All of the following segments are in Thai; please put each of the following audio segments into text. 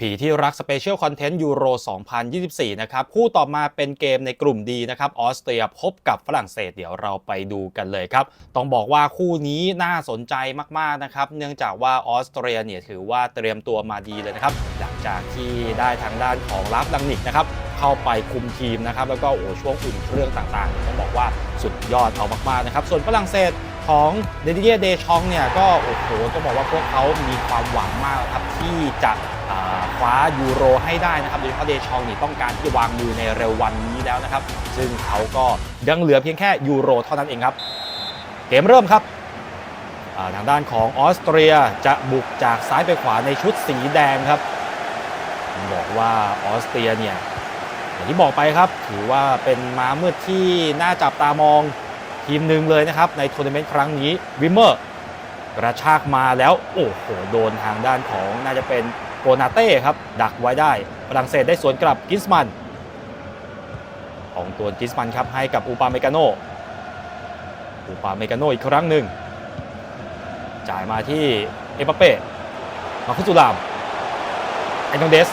ผีที่รักสเปเชียลคอนเทนต์ยูโร 2024 นะครับ คู่ต่อมาเป็นเกมในกลุ่มดีนะครับ ออสเตรียพบกับฝรั่งเศสเดี๋ยวเราไปดูกันเลยครับ ต้องบอกว่าคู่นี้น่าสนใจมาก ๆ นะครับ เนื่องจากว่าออสเตรียเนี่ยถือว่าเตรียมตัวมาดีเลยนะครับ หลังจากที่ได้ทางด้านของลาฟดังนิกนะครับเข้าไปคุมทีมนะครับ แล้วก็โอ้ช่วงอุ่นเครื่องต่างๆต้องบอกว่าสุดยอดเอามากๆนะครับ ส่วนฝรั่งเศสของเดดิเยเดชองเนี่ยก็โอ้โหต้องบอกว่าพวกเขามีความหวังมากครับที่จะ คว้ายูโรให้ได้นะครับโดยเฉพาะเดชองนี่ต้องการที่จะวางมือในเร็ววันนี้แล้วนะครับ ซึ่งเขาก็ยังเหลือเพียงแค่ยูโรเท่านั้นเองครับ เกมเริ่มครับทางด้านของออสเตรียจะบุกจากซ้ายไปขวาในชุดสีแดงครับบอกว่าออสเตรียเนี่ยอย่างที่บอกไปครับ ถือว่าเป็นม้ามืดที่น่าจับตามองทีมหนึ่งเลยนะครับ ในทัวร์นาเมนต์ครั้งนี้วิมเมอร์กระชากมาแล้ว โอ้โห โดนทางด้านของน่าจะเป็น โกนาเต้ครับ ดักไว้ได้ฝรั่งเศสได้สวนกลับกิสมัน ของตัวกิสมันครับให้กับอูปาเมกาโนอูปาเมกาโนอีกครั้งหนึ่ง จ่ายมาที่เอปเป้ มาคุสุรามไอ้นองเดส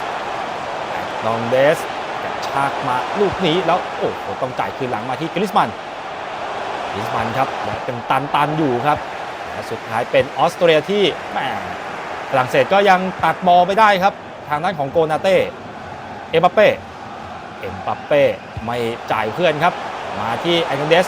ไอนองเดสกระชากมาลูกนี้แล้วโอ้โหต้องจ่ายคืนหลังมาที่กริสมันลิสมันครับเป็นตันตันอยู่ครับและสุดท้ายเป็นออสเตรียที่แหม ฝรั่งเศสก็ยังตัดบอลไม่ได้ครับ ทางด้านของโกนาเต้เอมบัปเป้เอ็มบัปเป้ไม่จ่ายเพื่อนครับ มาที่แอนเดส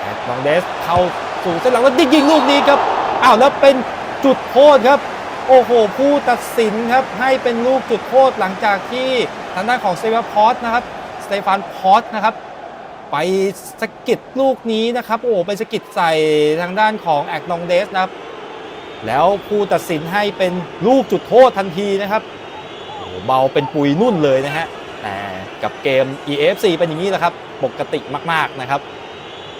แอนเดสเข้าสู่เส้นหลังแล้วยิงลูกนี้ครับอ้าวแล้วเป็นจุดโทษครับ โอ้โห ผู้ตัดสินครับ ให้เป็นลูกจุดโทษหลังจากที่ทางด้านของเซฟานพอสนะครับสเตฟานพอสนะครับ ไปสะกิดลูกนี้นะครับ โอ้ไปสะกิดใส่ทางด้านของแอกนองเดสนะครับ แล้วผู้ตัดสินให้เป็นลูกจุดโทษทันทีนะครับเบาเป็นปุยนุ่นเลยนะฮะแต่กับเกม EFC เป็นอย่างนี้แหละครับ ปกติมากๆนะครับ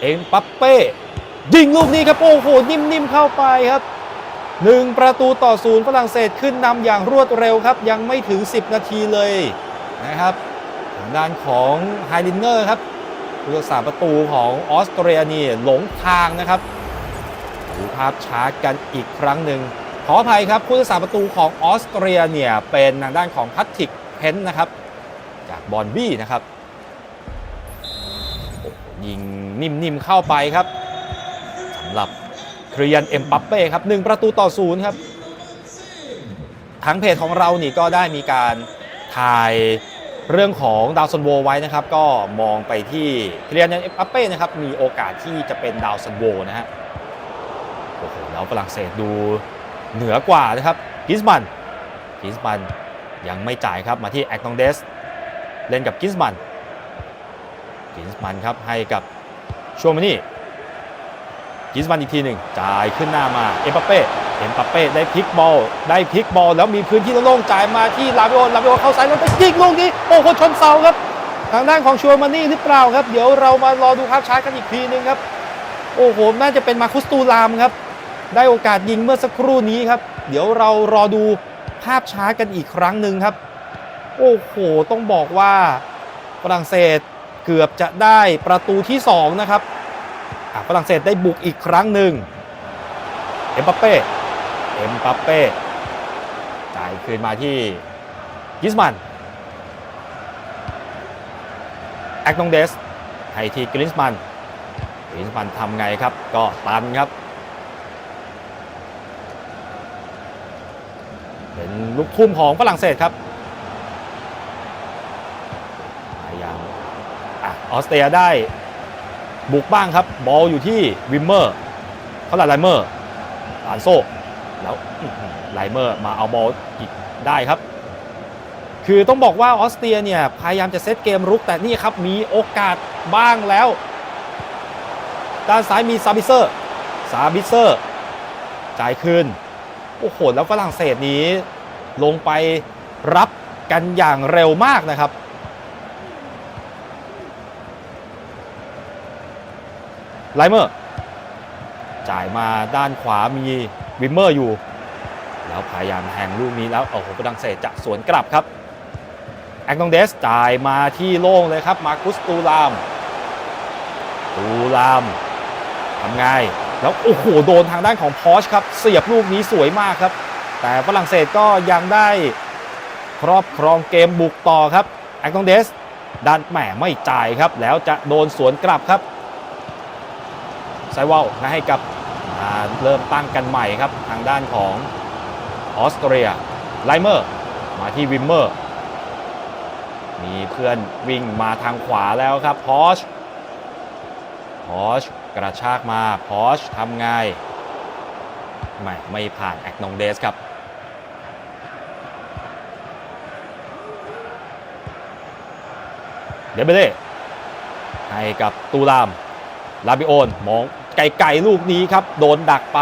เอ็มปัปเป้ยิงลูกนี้ครับ โอ้โห นิ่มๆเข้าไปครับหนึ่งประตูต่อศูนย์ฝรั่งเศสขึ้นนำอย่างรวดเร็วครับ ยังไม่ถึง 10 นาทีเลยนะครับทางด้านของไฮลินเนอร์ครับผู้รักษาประตูของออสเตรียนี่หลงทางนะครับ ภาพช้ากันอีกครั้งหนึ่งขออภัยครับผู้รักษาประตูของออสเตรียเนี่ยเป็นทางด้านของพัตติกเพนนะครับ จากบอลบี้นะครับยิงนิ่มๆเข้าไปครับสำหรับเครียนเอ็มปัปเป้ครับหนึ่งประตูต่อศูนย์ครับทางเพจของเรานี่ก็ได้มีการถ่ายเรื่องของดาวซันโวไว้นะครับ ก็มองไปที่เคลียนเอ็มปัปเป้นะครับมีโอกาสที่จะเป็นดาวซันโวนะฮะ แล้วฝรั่งเศสดูเหนือกว่านะครับกิสมันกิสมันยังไม่จ่ายครับมาที่แอกนองเดสเล่นกับกิสมันกิสมันครับให้กับชัวมานี่กิสมันอีกทีหนึ่งจ่ายขึ้นหน้ามาเอ็มปัปเป้เอ็มปัปเป้ได้พลิกบอลได้พลิกบอลแล้วมีพื้นที่โล่งๆจ่ายมาที่ลาเบโอลาเบโอเข้าซ้ายแล้วไปยิงลูกนี้โอ้โหชนเสาครับ ทางด้านของชัวมานี่หรือเปล่าครับ เดี๋ยวเรามารอดูภาพช้ากันอีกทีหนึงครับ โอ้โหน่าจะเป็นมาคุสตูลามครับ ได้โอกาสยิงเมื่อสักครู่นี้ครับ เดี๋ยวเรารอดูภาพช้ากันอีกครั้งหนึ่งครับ โอ้โห ต้องบอกว่าฝรั่งเศสเกือบจะได้ประตูที่ 2 นะครับฝรั่งเศสได้บุกอีกครั้งหนึ่งเอ็มปัปเป้เอ็มปัปเป้จ่ายคืนมาที่กิสมันแอกนองเดสให้ที่กรินส์มันกรินส์มันทำไงครับ ก็ตันครับ เป็น ลูกทุ่มของฝรั่งเศสครับพยายามออสเตรียได้บุกบ้างครับ บอลอยู่ที่วิมเมอร์เขาหลาไลเมอร์ลานโซแล้วไลเมอร์มาเอาบอลอีกได้ครับ คือต้องบอกว่าออสเตรียเนี่ยพยายามจะเซตเกมรุกแต่นี่ครับมีโอกาสบ้างแล้ว ด้านซ้ายมีซาบิเซอร์ซาบิเซอร์จ่ายคืนโอ้โหแล้วฝรั่งเศสนี้ ลงไปรับกันอย่างเร็วมากนะครับ ไลเมอร์ จ่ายมาด้านขวามีวิมเมอร์อยู่ แล้วพยายามแทงลูกนี้แล้วโอ้โหฝรั่งเศสจะสวนกลับครับ แอกนองเดสจ่ายมาที่โล่งเลยครับมาคุสตูราม ตูรามทำไง แล้วโอ้โหโดนทางด้านของพอชครับ เสียบลูกนี้สวยมากครับ แต่ฝรั่งเศสก็ยังได้ครอบครองเกมบุกต่อครับแอคตองเดสดันแหมไม่จ่ายครับ แล้วจะโดนสวนกลับครับไซวอลให้กับเริ่มตั้งกันใหม่ครับ ทางด้านของออสเตรียไลเมอร์ มาที่วิมเมอร์ มีเพื่อนวิ่งมาทางขวาแล้วครับพอชพอชกระชากมาพอชทำไง ไม่ไม่ผ่านแอคนองเดสครับเดเบเล่ให้กับตูราม ลาบิโอนมองไกลๆลูกนี้ครับ โดนดักไป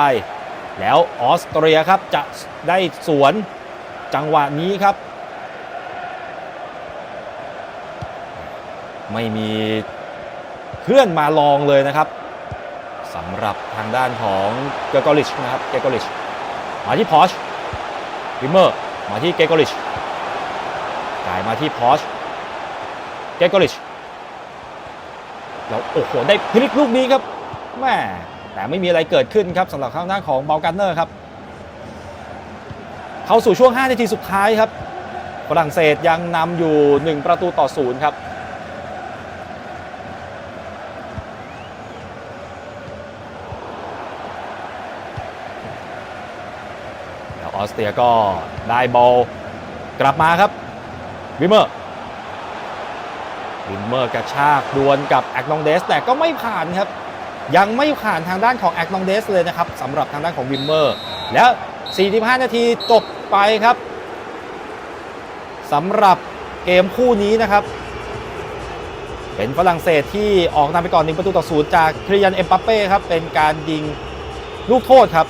แล้วออสเตรียครับ จะได้สวนจังหวะนี้ครับ ไม่มีเพื่อนมาลองเลยนะครับ รับทางด้านของเกโกลิชนะครับเกโกลิชมาที่พอชวิมเมอร์มาที่เกโกลิชจ่ายมาที่พอชเกโกลิชแล้วโอ้โหได้พลิกลูกนี้ครับแม่แต่ไม่มีอะไรเกิดขึ้นครับสำหรับทางด้าของเบลกันเนอร์ครับ เข้าสู่ช่วง 5 นาทีสุดท้ายครับฝรั่งเศสยังนำอยู่ 1 ประตูต่อศูนย์ครับ แล้ว ออสเตรียก็ได้บอลกลับมาครับวิมเมอร์วิมเมอร์กระชากดวลกับแอกนองเดส แต่ก็ไม่ผ่านครับ ยังไม่ผ่านทางด้านของแอกนองเดสเลยนะครับสำหรับทางด้านของวิมเมอร์ แล้ว 45 นาทีจบไปครับสำหรับเกมคู่นี้นะครับ เป็นฝรั่งเศสที่ออกนำไปก่อน1ประตูต่อศูนย์จากคริยันเอ็มปัปเป้ครับเป็นการยิงลูกโทษครับ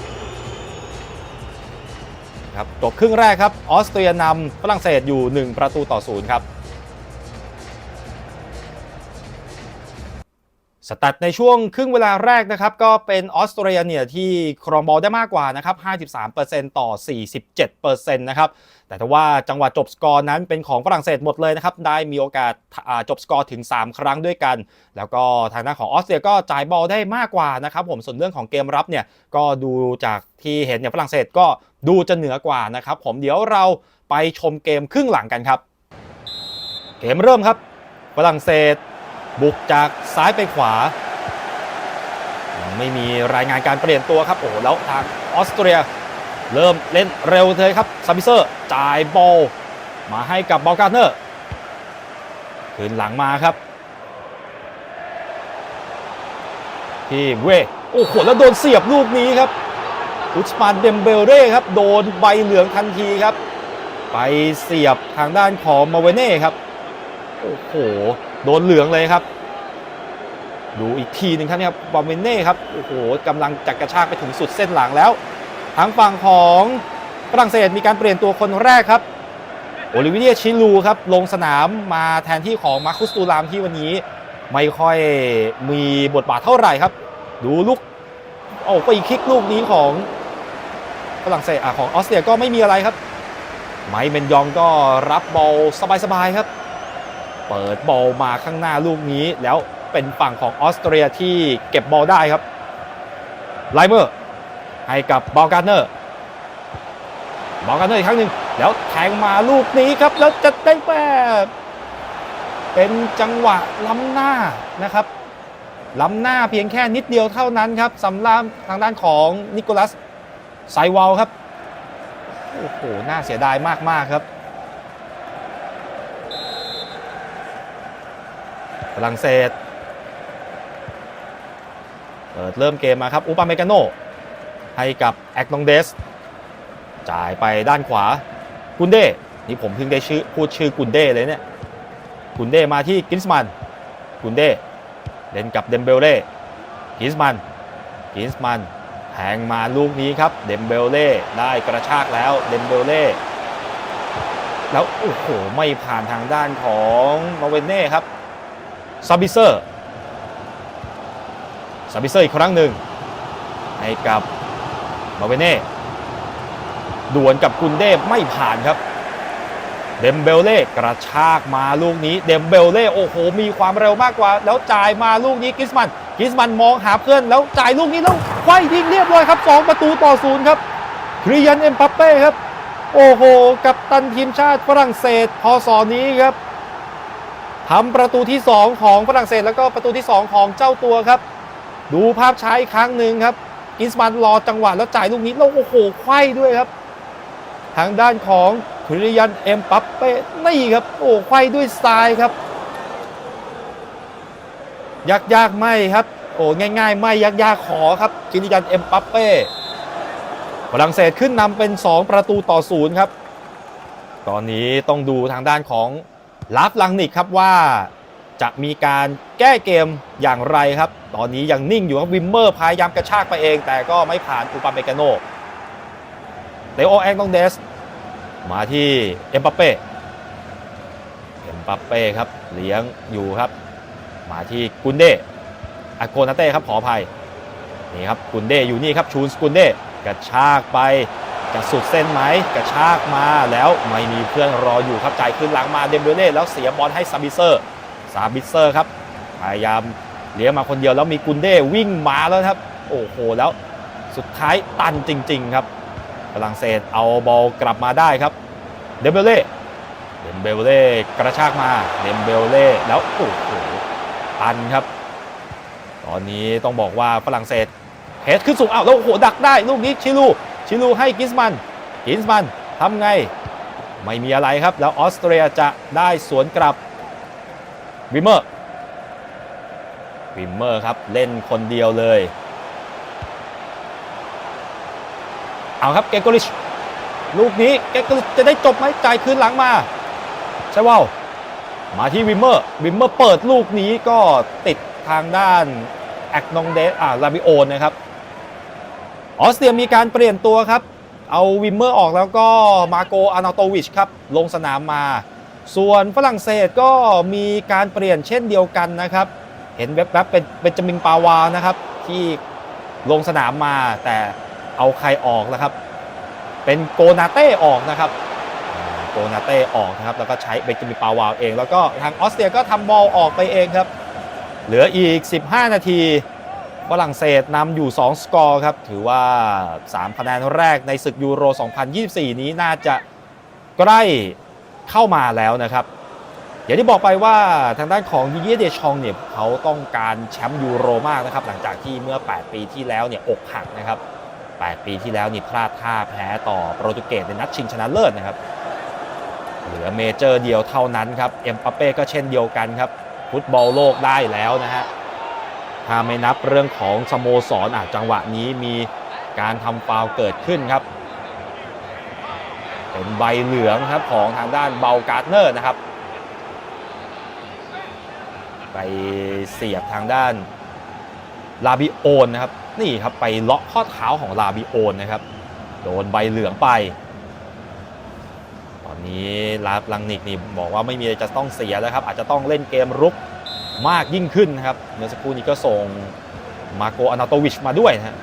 ครับจบครึ่งแรกครับออสเตรียนำฝรั่งเศสอยู่ 1 ประตูต่อศูนย์ครับ สตัดในช่วงครึ่งเวลาแรกนะครับ ก็เป็นออสเตรเลียเนี่ยที่ครองบอลได้มากกว่านะครับ 53%ต่อ 47%นะครับ แต่ถ้าว่าจังหวะจบสกอร์นั้นเป็นของฝรั่งเศสหมดเลยนะครับ ได้มีโอกาสจบสกอร์ถึง 3 ครั้งด้วยกัน แล้วก็ทางด้านของออสเตรียก็จ่ายบอลได้มากกว่านะครับผมส่วนเรื่องของเกมรับเนี่ยก็ดูจากที่เห็นเนี่ยฝรั่งเศสก็ดูจะเหนือกว่านะครับผมเดี๋ยวเราไปชมเกมครึ่งหลังกันครับ เกมเริ่มครับฝรั่งเศสบุกจาก ซ้ายไปขวา ไม่มีรายงานการเปลี่ยนตัวครับ โอ้โห แล้วทางออสเตรีย เริ่มเล่นเร็วเลยครับซาบิเซอร์จ่ายบอลมาให้กับบอลการ์เนอร์คืนหลังมาครับที่เวโอ้โห แล้วโดนเสียบลูกนี้ครับ อุสมานเดมเบลเร่ครับ โดนใบเหลืองทันทีครับ ไปเสียบทางด้านของมาเวเน่ครับ โอ้โห โดนเหลืองเลยครับ ดูอีกทีหนึ่งครับเนี่ยบอมเมเน่ครับโอ้โหกำลังจักกระชากไปถึงสุดเส้นหลังแล้ว ทางฝั่งของฝรั่งเศสมีการเปลี่ยนตัวคนแรกครับโอลิเวียชิลูครับลงสนามมาแทนที่ของมาร์คุสตูรามที่วันนี้ไม่ค่อยมีบทบาทเท่าไหร่ครับ ดูลูกโอ้ไปคลิกลูกนี้ของฝรั่งเศสอะของออสเตรียก็ไม่มีอะไรครับ ไมค์เบนยองก็รับบอลสบายๆครับ เปิดบอลมาข้างหน้าลูกนี้แล้ว เป็นฝั่งของออสเตรียที่เก็บบอลได้ครับไลเมอร์ให้กับบอลการ์เนอร์บอลการ์เนอร์อีกครั้งหนึ่งแล้วแทงมาลูกนี้ครับ แล้วจะได้แบบเป็นจังหวะล้ำหน้านะครับล้ำหน้าเพียงแค่นิดเดียวเท่านั้นครับสำหรับทางด้านของนิโคลัสไซวาลครับโอ้โหน่าเสียดายมาก ๆ ครับฝรั่งเศส เปิดเริ่มเกมมาครับอุปาเมกาโนให้กับแอกนองเดส จ่ายไปด้านขวากุนเด้นี่ผมเพิ่งได้ชื่อพูดชื่อกุนเด้เลยเนี่ยกุนเด้มาที่กินส์มันกุนเด้เล่นกับเดมเบลเล่กินส์มันกินส์มันแทงมาลูกนี้ครับเดมเบลเล่ได้กระชากแล้วเดมเบลเล่แล้วโอ้โหไม่ผ่านทางด้านของมาเวนเน่ครับซาบิเซอร์ ซาบิเซอร์อีกครั้งหนึ่งให้กับมาเวเน่ดวลกับกุนเด้ไม่ผ่านครับ เดมเบลเล่กระชากมาลูกนี้ เดมเบลเล่โอ้โห มีความเร็วมากกว่า แล้วจ่ายมาลูกนี้กิสมันกิสมันมองหาเพื่อน แล้วจ่ายลูกนี้แล้วไขว้ยิงเรียบร้อยครับ 2 ประตูต่อศูนย์ครับคริยันเอ็มปัปเป้ครับ โอ้โห กับตันทีมชาติฝรั่งเศสพอสอนี้ครับทำประตูที่ 2 ของฝรั่งเศสแล้วก็ประตูที่ 2 ของเจ้าตัวครับ ดูภาพช้าอีกครั้งหนึ่งครับกินสมันรอจังหวะแล้วจ่ายลูกนี้แล้วโอ้โหไขว้ด้วยครับ ทางด้านของคริยันเอ็มปัปเป้นี่ครับโอ้ไขว้ด้วยทรายครับ ยากยากไม่ครับโอ้ง่ายๆ ไม่ยากยากขอครับคิริยันเอ็มปัปเป้ฝรั่งเศสขึ้นนำเป็น 2 ประตูต่อศูนย์ครับ ตอนนี้ต้องดูทางด้านของลาฟลังนิกครับว่า จะมีการแก้เกมอย่างไรครับ ตอนนี้ยังนิ่งอยู่ครับวิมเมอร์พยายามกระชากไปเอง แต่ก็ไม่ผ่านอุปาเมกาโนเลโอแองตองเดส มาที่เอ็มปัปเป้เอ็มปัปเป้ครับเลี้ยงอยู่ครับ มาที่กุนเดอาโกนาเต้ครับขออภัยนี่ครับกุนเดอยู่นี่ครับชูนสกุนเดกระชากไปจะสุดเส้นไหมกระชากมาแล้วไม่มีเพื่อนรออยู่ครับจ่ายขึ้นหลังมาเดมเบเล่แล้วเสียบอลให้ซาบิเซอร์ ซาบิเซอร์ครับพยายามเลี้ยงมาคนเดียวแล้วมีกุนเด้วิ่งมาแล้วครับ โอ้โหแล้วสุดท้ายตันจริง ๆ ครับฝรั่งเศสเอาบอลกลับมาได้ครับเดมเบเล่เดมเบเล่กระชากมาเดมเบเล่แล้วโอ้โหตันครับ ตอนนี้ต้องบอกว่าฝรั่งเศสเฮดขึ้นสูงอ้าวแล้วโอ้โหดักได้ลูกนี้ชิลูชิลูให้กิสมันกิสมันทำไง ไม่มีอะไรครับ แล้วออสเตรียจะได้สวนกลับ วิมเมอร์วิมเมอร์ครับ เล่นคนเดียวเลย เอาครับเกโกลิช ลูกนี้เกโกลิชจะได้จบไหมจ่ายคืนหลังมา ใช่ว่ามาที่วิมเมอร์วิมเมอร์เปิดลูกนี้ก็ติดทางด้านแอกนองเดสอ่าลาบิโอนนะครับ ออสเตรียมีการเปลี่ยนตัวครับ เอาวิมเมอร์ออกแล้วก็มาโกอานาโตวิชครับ ลงสนามมา ส่วนฝรั่งเศสก็มีการเปลี่ยนเช่นเดียวกันนะครับ เห็นแวบๆเป็นเป็นจามิงปาวานะครับที่ลงสนามมาแต่เอาใครออกนะครับ เป็นโกนาเต้ออกนะครับโกนาเต้ออกนะครับแล้วก็ใช้เบนจามินปาวาเอง แล้วก็ทางออสเตรียก็ทำบอลออกไปเองครับ เหลืออีก 15 นาทีฝรั่งเศสนำอยู่ 2 สกอร์ครับ ถือว่า 3 คะแนนแรกในศึกยูโร 2024 นี้น่าจะใกล้ เข้ามาแล้วนะครับ อย่างที่บอกไปว่าทางด้านของดิเยเดชองเนี่ยเขาต้องการแชมป์ยูโรมากนะครับหลังจากที่เมื่อ 8 ปีที่แล้วเนี่ยอกหักนะครับ 8 ปีที่แล้วนี่พลาดท่าแพ้ต่อโปรตุเกสในนัดชิงชนะเลิศนะครับ เหลือเมเจอร์เดียวเท่านั้นครับเอ็มปัปเป้ก็เช่นเดียวกันครับฟุตบอลโลกได้แล้วนะฮะถ้าไม่นับเรื่องของสโมสรอะจังหวะนี้มีการทำฟาวเกิดขึ้นครับ เป็นใบเหลืองครับของทางด้านเบลการ์เนอร์นะครับ ไปเสียบทางด้านลาบิโอนนะครับนี่ครับไปเลาะข้อเท้าของลาบิโอนนะครับ โดนใบเหลืองไป ตอนนี้ลาฟลังนิกนี่บอกว่าไม่มีอะไรจะต้องเสียแล้วครับ อาจจะต้องเล่นเกมรุกมากยิ่งขึ้นนะครับเมื่อสักครู่นี้ก็ส่งมาโกอนาโตวิชมาด้วยนะฮะ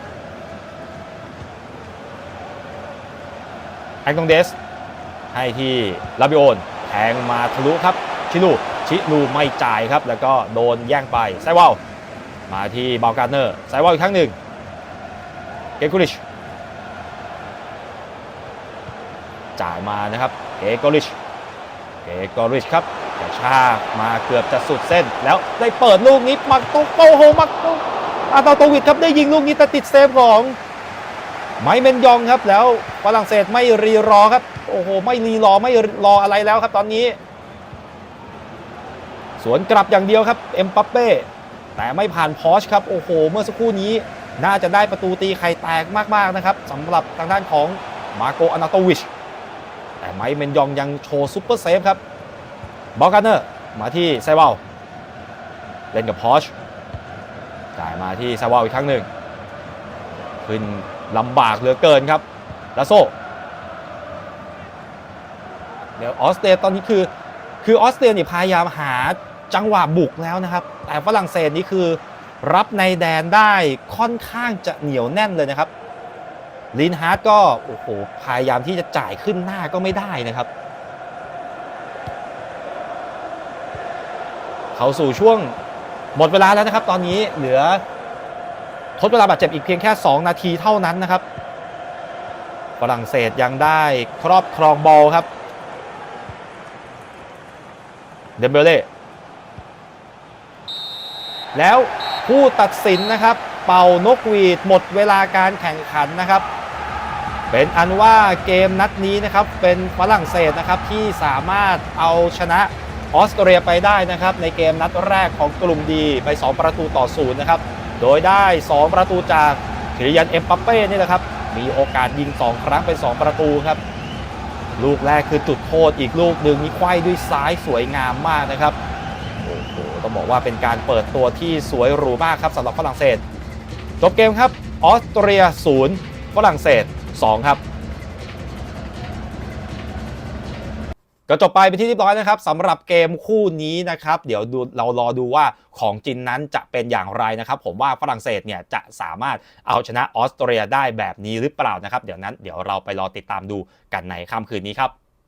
แองตองเดส ให้ที่ลาบิโอนแทงมาทะลุครับ ชิลูชิลูไม่จ่ายครับ แล้วก็โดนแย่งไปไซวาลมาที่บาลการ์เนอร์ไซวาลอีกครั้งหนึ่งเกกุลิชจ่ายมานะครับเกโกริชเกโกริชครับกระชากมาเกือบจะสุดเส้น แล้วได้เปิดลูกนี้มักตุกโอโหมักตุกอาตาโตวิดครับได้ยิงลูกนี้แต่ติดเซฟของ ไมเมนยองครับแล้วฝรั่งเศสไม่รีรอครับ โอ้โห ไม่รีรอไม่รออะไรแล้วครับตอนนี้ สวนกลับอย่างเดียวครับเอ็มปัปเป้แต่ไม่ผ่านพอชครับ โอ้โห เมื่อสักครู่นี้น่าจะได้ประตูตีไข่แตกมาก ๆ นะครับสำหรับทางด้านของมาโกอนาโตวิช แต่ไมเมนยองยังโชว์ซุปเปอร์เซฟครับบอลการ์เนอร์มาที่ไซวาลเล่นกับพอชจ่ายมาที่ไซวาลอีกครั้งหนึ่งขึ้น ลำบากเหลือเกินครับลาโซเดี๋ยวออสเตรียตอนนี้คือคือออสเตรียนี่พยายามหาจังหวะบุกแล้วนะครับ แต่ฝรั่งเศสนี่คือรับในแดนได้ค่อนข้างจะเหนียวแน่นเลยนะครับลินฮาร์ดก็โอ้โหพยายามที่จะจ่ายขึ้นหน้าก็ไม่ได้นะครับ เขาสู่ช่วงหมดเวลาแล้วนะครับ ตอนนี้เหลือ ทดเวลาบาดเจ็บอีกเพียงแค่ 2 นาทีเท่านั้นนะครับฝรั่งเศสยังได้ครอบครองบอลครับ เดมเบเล่แล้วผู้ตัดสินนะครับ เป่านกหวีดหมดเวลาการแข่งขันนะครับ เป็นอันว่าเกมนัดนี้นะครับ เป็นฝรั่งเศสนะครับที่สามารถเอาชนะออสเตรเลียไปได้นะครับ ในเกมนัดแรกของกลุ่มดีไป 2 ประตูต่อศูนย์นะครับ โดยได้ 2 ประตูจากคิริยันเอ็มปัปเป้นี่แหละครับ มีโอกาสยิง 2 ครั้งเป็น 2 ประตูครับ ลูกแรกคือจุดโทษอีกลูกหนึ่งนี่ไขว้ด้วยซ้ายสวยงามมากนะครับโอ้โหต้องบอกว่าเป็นการเปิดตัวที่สวยหรูมากครับสำหรับฝรั่งเศส จบเกมครับออสเตรีย0ฝรั่งเศส 2 ครับ ก็จบไปเป็นที่เรียบร้อยนะครับสำหรับเกมคู่นี้นะครับ เดี๋ยวดูเรารอดูว่าของจีนนั้นจะเป็นอย่างไรนะครับ ผมว่าฝรั่งเศสเนี่ยจะสามารถเอาชนะออสเตรียได้แบบนี้หรือเปล่านะครับ เดี๋ยวนั้นเดี๋ยวเราไปรอติดตามดูกันในค่ำคืนนี้ครับ